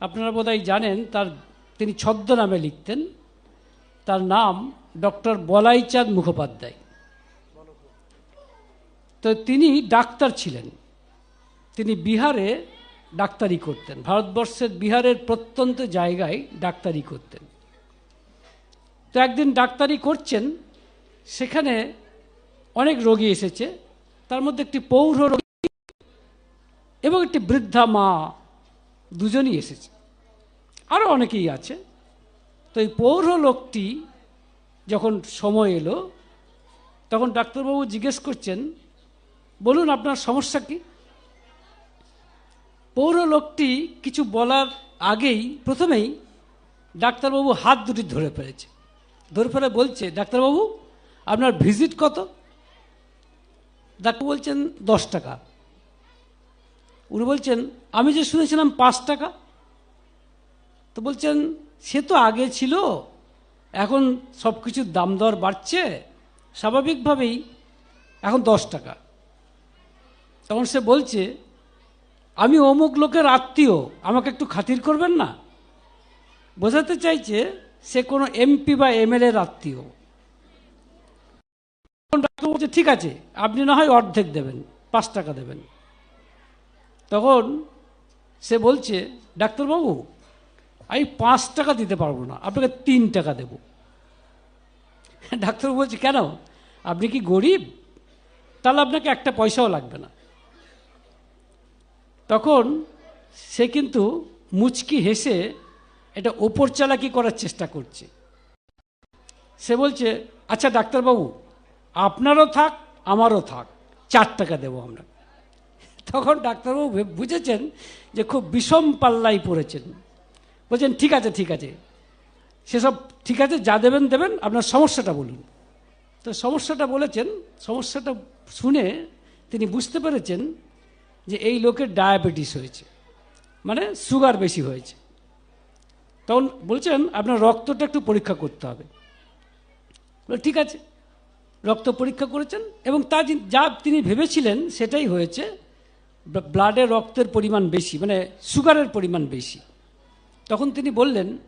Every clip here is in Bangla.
আপনারা বোধহয় জানেন, তার তিনি ছদ্মনামে লিখতেন। তার নাম ডক্টর বলাইচাঁদ মুখোপাধ্যায়। তো তিনি ডাক্তার ছিলেন। তিনি বিহারে ডাক্তারি করতেন। ভারতবর্ষের বিহারের প্রত্যন্ত জায়গায় ডাক্তারি করতেন। তো একদিন ডাক্তারি করছেন, সেখানে অনেক রোগী এসেছে। তার মধ্যে একটি পৌর রোগী এবং একটি বৃদ্ধা মা দুজনই এসেছে। আরও অনেকেই আছে। তো এই পৌর লোকটি যখন সময় এলো, তখন ডাক্তারবাবু জিজ্ঞেস করছেন, বলুন, আপনার সমস্যা কি? পৌর লোকটি কিছু বলার আগেই প্রথমেই ডাক্তারবাবু হাত দুটি ধরে ফেলেছে। ধরে ফেলে বলছে, ডাক্তারবাবু, আপনার ভিজিট কত? ডাক্তার বলছেন, দশ টাকা। উনি বলছেন, আমি যে শুনেছিলাম পাঁচ টাকা। তো বলছেন, সে তো আগে ছিল, এখন সব কিছুর দাম দর বাড়ছে, স্বাভাবিকভাবেই এখন দশ টাকা। তখন সে বলছে, আমি অমুক লোকের আত্মীয়, আমাকে একটু খাতির করবেন না? বোঝাতে চাইছে, সে কোনো এমপি বা এমএলএর আত্মীয়। ঠিক আছে, আপনি না হয় অর্ধেক দেবেন, পাঁচ টাকা দেবেন। তখন সে বলছে, ডাক্তারবাবু, আমি পাঁচ টাকা দিতে পারব না, আপনাকে তিন টাকা দেব। ডাক্তার বলছে, কেন? আপনি কি গরিব? তাহলে আপনাকে একটা পয়সাও লাগবে না। তখন সে কিন্তু মুচকি হেসে এটা ওপর চালাকি করার চেষ্টা করছে। সে বলছে আচ্ছা ডাক্তারবাবু, আপনারও থাক, আমারও থাক, চার টাকা দেবো আমরা। তখন ডাক্তারবাবু বুঝেছেন যে খুব বিষম পাল্লাই পড়েছেন। বলছেন, ঠিক আছে ঠিক আছে। সেসব ঠিক আছে, যা দেবেন দেবেন, আপনার সমস্যাটা বলুন। তো সমস্যাটা বলেছেন, সমস্যাটা শুনে তিনি বুঝতে পেরেছেন যে এই লোকের ডায়াবেটিস হয়েছে মানে সুগার বেশি হয়েছে। তখন বলছেন, আপনার রক্তটা একটু পরীক্ষা করতে হবে। ঠিক আছে। রক্ত পরীক্ষা করেছেন এবং তা যা তিনি ভেবেছিলেন সেটাই হয়েছে। ব্লাডে রক্তের পরিমাণ বেশি মানে সুগারের পরিমাণ বেশি। তখন তিনি বললেন,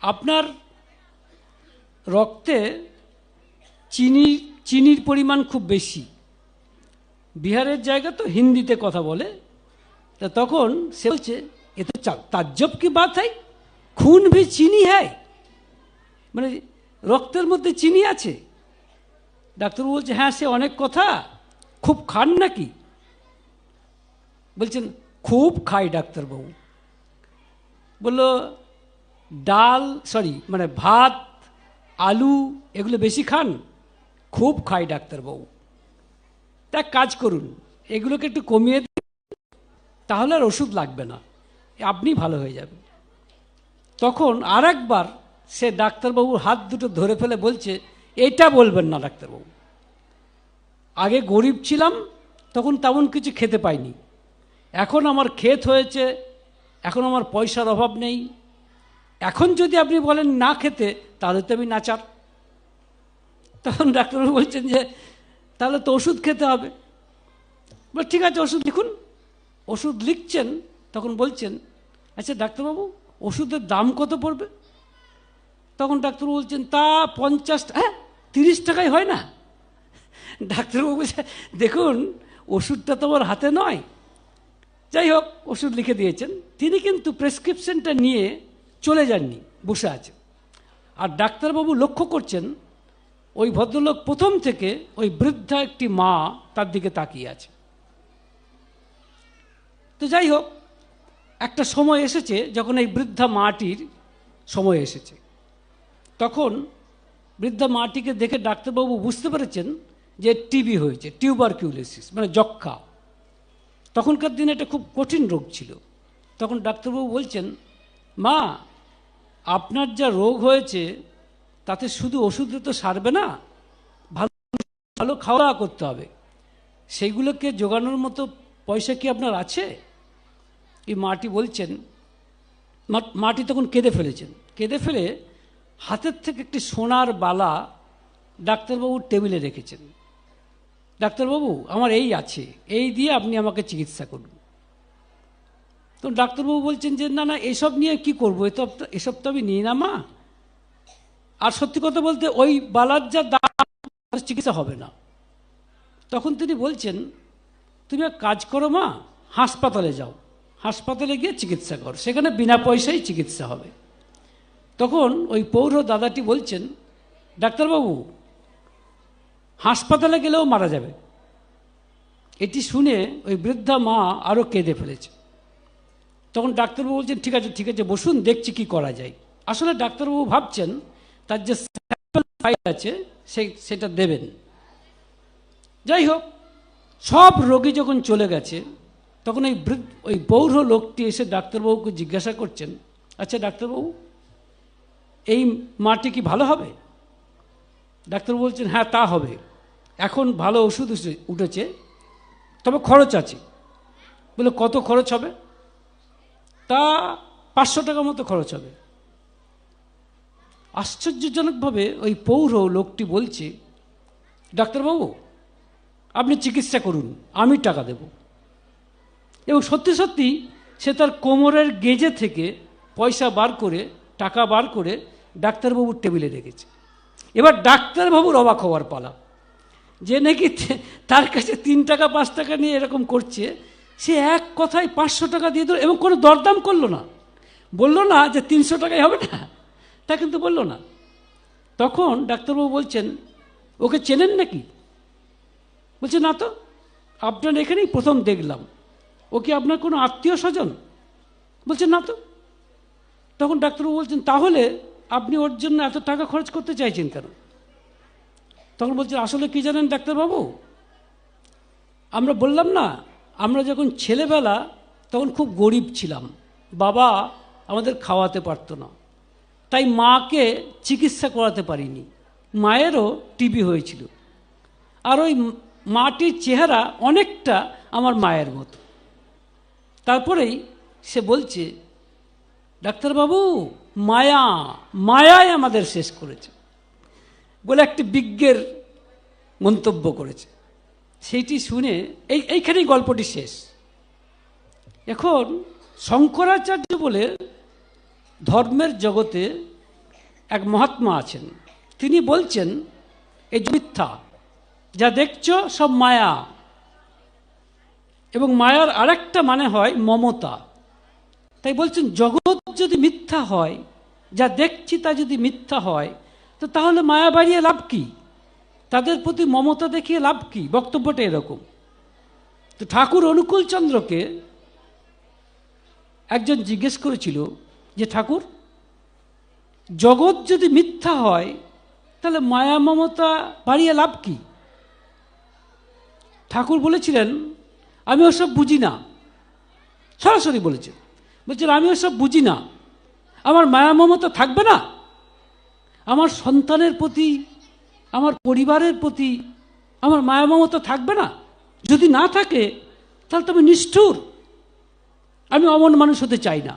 আপনার রক্তে চিনি, চিনির পরিমাণ খুব বেশি। বিহারের জায়গা তো হিন্দিতে কথা বলে। তা তখন সে বলছে, এ তো তাজ্জব কি বাত হয় খুন ভি চিনি হ্যায়? মানে রক্তের মধ্যে চিনি আছে? ডাক্তারবাবু বলছে হ্যাঁ সে অনেক কথা। খুব খান নাকি? বলছেন, খুব খাই ডাক্তারবাবু বলল, ডাল সরি মানে ভাত, আলু এগুলো বেশি খান, খুব খাই ডাক্তারবাবু তা কাজ করুন, এগুলোকে একটু কমিয়ে দিন, তাহলে আর ওষুধ লাগবে না আপনি ভালো হয়ে যাবেন। তখন আর একবার সে ডাক্তারবাবুর হাত দুটো ধরে ফেলে বলছে, এটা বলবেন না ডাক্তারবাবু আগে গরিব ছিলাম, তখন তেমন কিছু খেতে পাইনি। এখন আমার ক্ষেত হয়েছে, এখন আমার পয়সার অভাব নেই। এখন যদি আপনি বলেন না খেতে, তাহলে তো আমি নাচার তখন ডাক্তারবাবু বলছেন যে, তাহলে তো ওষুধ খেতে হবে। বল, ঠিক আছে, ওষুধ লিখুন। ওষুধ লিখছেন, তখন বলছেন আচ্ছা ডাক্তারবাবু, ওষুধের দাম কত পড়বে? তখন ডাক্তারবাবু বলছেন, তা পঞ্চাশ হ্যাঁ তিরিশ টাকায় হয় না। ডাক্তারবাবু বলছে দেখুন, ওষুধটা তো আমার হাতে নয়। যাই হোক ওষুধ লিখে দিয়েছেন। তিনি কিন্তু প্রেসক্রিপশনটা নিয়ে চলে যাননি, বসে আছেন আর ডাক্তারবাবু লক্ষ্য করছেন, ওই ভদ্রলোক প্রথম থেকে ওই বৃদ্ধা একটি মা তার দিকে তাকিয়ে আছে। তো যাই হোক একটা সময় এসেছে যখন এই বৃদ্ধা মাটির সময় এসেছে। তখন বৃদ্ধা মাটিকে দেখে ডাক্তারবাবু বুঝতে পেরেছেন যে টিবি হয়েছে, টিউবারকিউলোসিস মানে যক্ষা তখনকার দিনে এটা খুব কঠিন রোগ ছিল। তখন ডাক্তারবাবু বলছেন, মা, আপনার যা রোগ হয়েছে, তাতে শুধু ওষুধে তো সারবে না, ভালো ভালো খাওয়া দাওয়া করতে হবে। সেইগুলোকে জোগানোর মতো পয়সা কি আপনার আছে? এই মাটি বলছেন মাটি তখন কেঁদে ফেলেছেন। কেঁদে ফেলে হাতের থেকে একটি সোনার বালা ডাক্তারবাবুর টেবিলে রেখেছেন। ডাক্তারবাবু, আমার এই আছে। এই দিয়ে আপনি আমাকে চিকিৎসা করুন। তো ডাক্তারবাবু বলছেন যে, না না, এসব নিয়ে কি করব? এসব তো এসব তো আমি নিই না, মা। আর সত্যি কথা বলতে, ওই বালার যা দাম চিকিৎসা হবে না। তখন তিনি বলছেন, তুমি এক কাজ করো, মা, হাসপাতালে যাও। হাসপাতালে গিয়ে চিকিৎসা করো। সেখানে বিনা পয়সায় চিকিৎসা হবে। তখন ওই পৌর দাদাটি বলছেন, ডাক্তারবাবু হাসপাতালে গেলেও মারা যাবে। এটি শুনে ওই বৃদ্ধা মা আরও কেঁদে ফেলেছে। তখন ডাক্তারবাবু বলছেন, ঠিক আছে ঠিক আছে, বসুন, দেখছি কি করা যায়। আসলে ডাক্তারবাবু ভাবছেন, তার যে স্যাম্পল ফাইল আছে সেই সেটা দেবেন। যাই হোক, সব রোগী যখন চলে গেছে, তখন ওই বৃদ্ধ, ওই পৌর লোকটি এসে ডাক্তারবাবুকে জিজ্ঞাসা করছেন আচ্ছা ডাক্তারবাবু, এই মাটি কি ভালো হবে? ডাক্তার বলছেন হ্যাঁ তা হবে। এখন ভালো ওষুধ উঠেছে, তবে খরচ আছে। বলে, কত খরচ হবে? তা পাঁচশো টাকা মতো খরচ হবে। আশ্চর্যজনকভাবে ওই পৌর লোকটি বলছে, ডাক্তারবাবু, আপনি চিকিৎসা করুন, আমি টাকা দেব। এবং সত্যি সত্যি সে তার কোমরের গেজে থেকে পয়সা বার করে, টাকা বার করে ডাক্তারবাবুর টেবিলে রেখেছে। এবার ডাক্তারবাবুর অবাক হওয়ার পালা। যে নাকি তার কাছে তিন টাকা, পাঁচ টাকা নিয়ে এরকম করছে, সে এক কথায় পাঁচশো টাকা দিয়ে দিল এবং কোনো দরদাম করল না। বলল না যে তিনশো টাকায় হবে না, তা কিন্তু বলল না। তখন ডাক্তারবাবু বলছেন, ওকে চেনেন নাকি? বলছে, না তো, আপনার এখানেই প্রথম দেখলাম। ও কি আপনার কোনো আত্মীয় স্বজন? বলছে, না তো। তখন ডাক্তারবাবু বলছেন, তাহলে আপনি ওর জন্য এত টাকা খরচ করতে চাইছেন কেন? তখন বলছেন আসলে কি জানেন ডাক্তারবাবু? আমরা বললাম না, আমরা যখন ছেলেবেলা তখন খুব গরিব ছিলাম। বাবা আমাদের খাওয়াতে পারতো না। তাই মাকে চিকিৎসা করাতে পারিনি। মায়েরও টিবি হয়েছিল। আর ওই মাটির চেহারা অনেকটা আমার মায়ের মতো। তারপরেই সে বলছে ডাক্তারবাবু, মায়া, মায়াই আমাদের শেষ করেছে। বলে একটি বিজ্ঞের মন্তব্য করেছে। সেইটি শুনে এই, এইখানেই গল্পটি শেষ। এখন শঙ্করাচার্য বলে ধর্মের জগতে এক মহাত্মা আছেন। তিনি বলছেন এই মিথ্যা, যা দেখছ সব মায়া। এবং মায়ার আরেকটা মানে হয় মমতা। তাই বলছেন, জগৎ যদি মিথ্যা হয়, যা দেখছি তা যদি মিথ্যা হয়, তো তাহলে মায়া বাড়িয়ে লাভ কি? তাদের প্রতি মমতা দেখিয়ে লাভ কি? বক্তব্যটা এরকম। তো ঠাকুর অনুকূল চন্দ্রকে একজন জিজ্ঞেস করেছিল যে, ঠাকুর, জগৎ যদি মিথ্যা হয়, তাহলে মায়া মমতা বাড়িয়ে লাভ কি? ঠাকুর বলেছিলেন, আমি ওসব বুঝি না। সরাসরি বলেছেন। বলছেন আমি ওসব বুঝি না। আমার মায়া মমতা থাকবে না। আমার সন্তানের প্রতি, আমার পরিবারের প্রতি আমার মায়া মমতা থাকবে না। যদি না থাকে, তাহলে তো আমি নিষ্ঠুর। আমি অমন মানুষ হতে চাই না।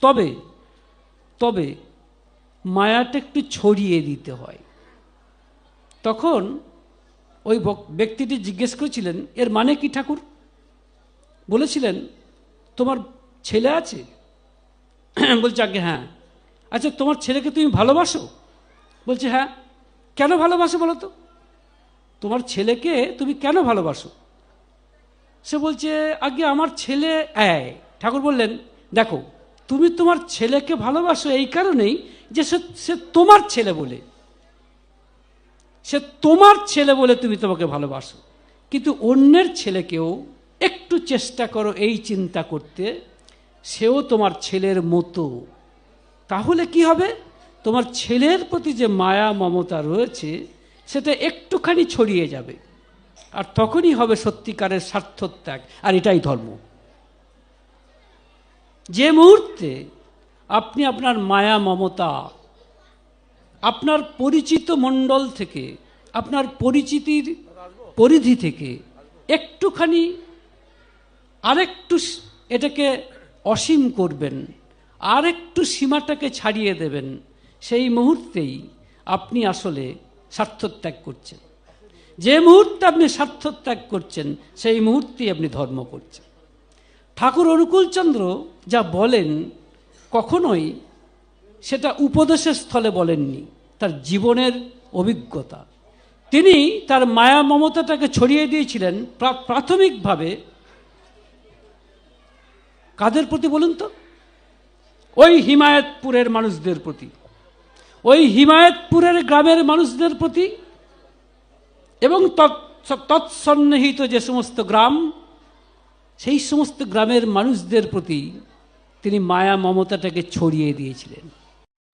তবে তবে মায়াটা একটু ছড়িয়ে দিতে হয়। তখন ওই ব্যক্তিটি জিজ্ঞেস করেছিলেন, এর মানে কি ঠাকুর? বলেছিলেন, তোমার ছেলে আছে? বলছে আগে হ্যাঁ। আচ্ছা তোমার ছেলেকে তুমি ভালোবাসো? বলছে হ্যাঁ। কেন ভালোবাসো বলো তো? তোমার ছেলেকে তুমি কেন ভালোবাসো? সে বলছে আগে আমার ছেলে, এই, ঠাকুর বললেন, দেখো, তুমি তোমার ছেলেকে ভালোবাসো এই কারণেই যে সে সে তোমার ছেলে বলে। সে তোমার ছেলে বলে তুমি তোমাকে ভালোবাসো। কিন্তু অন্যের ছেলেকেও একটু চেষ্টা করো এই চিন্তা করতে। সেও তোমার ছেলের মতো। তাহলে কি হবে? তোমার ছেলের প্রতি যে মায়া, মমতা রয়েছে, সেটা একটুখানি ছড়িয়ে যাবে। আর তখনই হবে সত্যিকারের স্বার্থত্যাগ, আর এটাই ধর্ম। যে মুহূর্তে আপনি আপনার মায়া, মমতা, আপনার পরিচিত মণ্ডল থেকে, আপনার পরিচিতির পরিধি থেকে একটুখানি আরেকটু এটাকে অসীম করবেন। আর একটু সীমাটাকে ছাড়িয়ে দেবেন। সেই মুহূর্তেই আপনি আসলে স্বার্থত্যাগ করছেন। যে মুহূর্তে আপনি স্বার্থত্যাগ করছেন, সেই মুহূর্তেই আপনি ধর্ম করছেন। ঠাকুর অনুকূলচন্দ্র যা বলেন, কখনোই সেটা উপদেশের স্থলে বলেননি। তার জীবনের অভিজ্ঞতা। তিনি তার মায়া মমতাটাকে ছড়িয়ে দিয়েছিলেন প্রা- প্রাথমিকভাবে কাদের প্রতি বলুন তো? ওই হিমায়তপুরের মানুষদের প্রতি। ওই হিমায়তপুরের গ্রামের মানুষদের প্রতি এবং তৎ- তৎসন্নিহিত যে সমস্ত গ্রাম, সেই সমস্ত গ্রামের মানুষদের প্রতি তিনি মায়া মমতাটাকে ছড়িয়ে দিয়েছিলেন।